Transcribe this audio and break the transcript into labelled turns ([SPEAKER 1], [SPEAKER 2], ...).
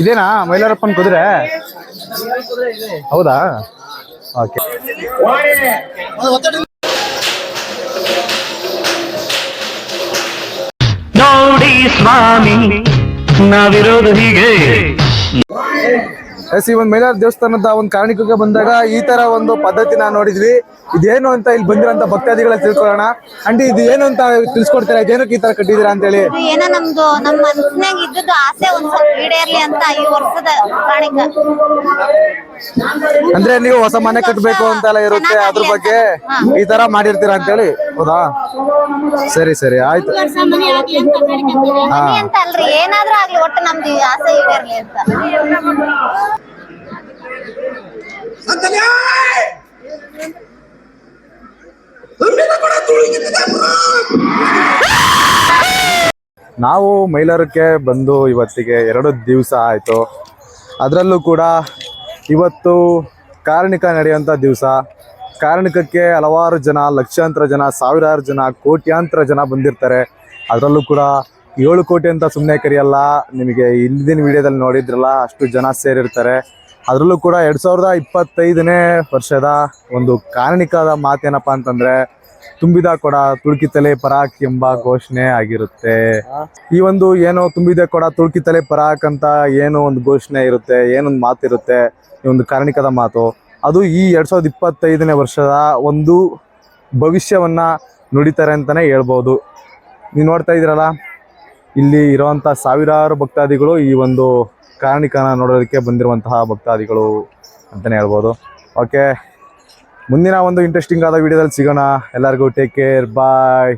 [SPEAKER 1] ಇದೇನಾ ಮೈಲಾರಪ್ಪನ ಕುದುರೆ ಹೌದಾ ಓಕೆ
[SPEAKER 2] ನೋಡಿ ಸ್ವಾಮಿ ನಾವಿರೋದು ಹೀಗೆ
[SPEAKER 1] ಎಸ್ ಈ ಒಂದು ಮೈಲಾರ ದೇವಸ್ಥಾನದ ಒಂದು ಕಾರಣಕ್ಕೆ ಬಂದಾಗ ಈ ತರ ಒಂದು ಪದ್ಧತಿ ನಾವು ನೋಡಿದ್ವಿ. ಇದೇನು ಅಂತ ಇಲ್ಲಿ ಬಂದಿರೋಂಥ ಭಕ್ತಾದಿಗಳ ತಿಳ್ಕೊಳ್ಳೋಣ. ಅಂಡ್ ಇದು ಏನು ಅಂತ ತಿಳ್ಸ್ಕೊಡ್ತೀರಾ? ಇದೇನಕ್ಕೆ ಈ ತರ ಕಟ್ಟಿದೀರಾ ಅಂತ ಹೇಳಿ
[SPEAKER 3] ಏನೋ ನಮ್ದು ನಮ್ಮ ಮನಸ್ಸಿನಾಗ ಇದ್ದದ್ದು ಆಸೆ ಒಂದ್ ಸ್ವಲ್ಪ ಈಡೇರ್ಲಿ ಅಂತ ಈ ವರ್ಷದ ಕಾಣಿಕ.
[SPEAKER 1] ಅಂದ್ರೆ ನೀವು ಹೊಸ ಮನೆ ಕಟ್ಟಬೇಕು ಅಂತೆಲ್ಲ ಇರುತ್ತೆ ಅದ್ರ ಬಗ್ಗೆ ಈ ತರ ಮಾಡಿರ್ತೀರಾ ಅಂತ ಹೇಳಿ ಹೌದಾ? ಸರಿ ಸರಿ ಆಯ್ತು. ಹಾ.
[SPEAKER 3] ಮನೆ ಅಂತ ಅಲ್ರಿ ಏನಾದ್ರೂ ಆಗ್ಲಿ ಒಟ್ಟು ನಮ್ದು ಆಸೆ ಈಡೇರ್ಲಿ ಅಂತ
[SPEAKER 1] ನಾವು ಮೈಲಾರಕ್ಕೆ ಬಂದು ಇವತ್ತಿಗೆ ಎರಡು ದಿವಸ ಆಯಿತು. ಅದರಲ್ಲೂ ಕೂಡ ಇವತ್ತು ಕಾರಣಿಕ ನಡೆಯುವಂಥ ದಿವಸ. ಕಾರಣಿಕಕ್ಕೆ ಹಲವಾರು ಜನ, ಲಕ್ಷಾಂತರ ಜನ, ಸಾವಿರಾರು ಜನ, ಕೋಟ್ಯಾಂತರ ಜನ ಬಂದಿರ್ತಾರೆ. ಅದರಲ್ಲೂ ಕೂಡ ಏಳು ಕೋಟಿ ಅಂತ ಸುಮ್ಮನೆ ಕರೆಯಲ್ಲ. ನಿಮಗೆ ಹಿಂದಿನ ವಿಡಿಯೋದಲ್ಲಿ ನೋಡಿದ್ರಲ್ಲ, ಅಷ್ಟು ಜನ ಸೇರಿರ್ತಾರೆ. ಅದರಲ್ಲೂ ಕೂಡ ಎರಡು ಸಾವಿರದ ಇಪ್ಪತ್ತೈದನೇ ವರ್ಷದ ಒಂದು ಕಾರಣಿಕದ ಮಾತೇನಪ್ಪ ಅಂತಂದರೆ, ತುಂಬಿದ ಕೊಡ, ತುಳುಕಿತಲೆ ಪರಾಕ್ ಎಂಬ ಘೋಷಣೆ ಆಗಿರುತ್ತೆ. ಈ ಒಂದು ಏನೋ ತುಂಬಿದ ಕೊಡ, ತುಳುಕಿತಲೆ ಪರಾಕ್ ಅಂತ ಏನೋ ಒಂದು ಘೋಷಣೆ ಇರುತ್ತೆ, ಏನೊಂದು ಮಾತಿರುತ್ತೆ, ಈ ಒಂದು ಕಾರಣಿಕದ ಮಾತು. ಅದು ಈ ಎರಡು ಸಾವಿರದ ಇಪ್ಪತ್ತೈದನೇ ವರ್ಷದ ಒಂದು ಭವಿಷ್ಯವನ್ನು ನುಡಿತಾರೆ ಅಂತಲೇ ಹೇಳ್ಬೋದು. ನೀವು ನೋಡ್ತಾ ಇದ್ದೀರಲ್ಲ, ಇಲ್ಲಿ ಇರುವಂಥ ಸಾವಿರಾರು ಭಕ್ತಾದಿಗಳು ಈ ಒಂದು ಕಾರಣಿಕನ ನೋಡೋದಕ್ಕೆ ಬಂದಿರುವಂತಹ ಭಕ್ತಾದಿಗಳು ಅಂತಲೇ ಹೇಳ್ಬೋದು. ಓಕೆ ಮುಂದಿನ ಒಂದು ಇಂಟ್ರೆಸ್ಟಿಂಗ್ ಆದ ವಿಡಿಯೋದಲ್ಲಿ ಸಿಗೋಣ. ಎಲ್ಲರಿಗೂ ಟೇಕ್ ಕೇರ್ ಬಾಯ್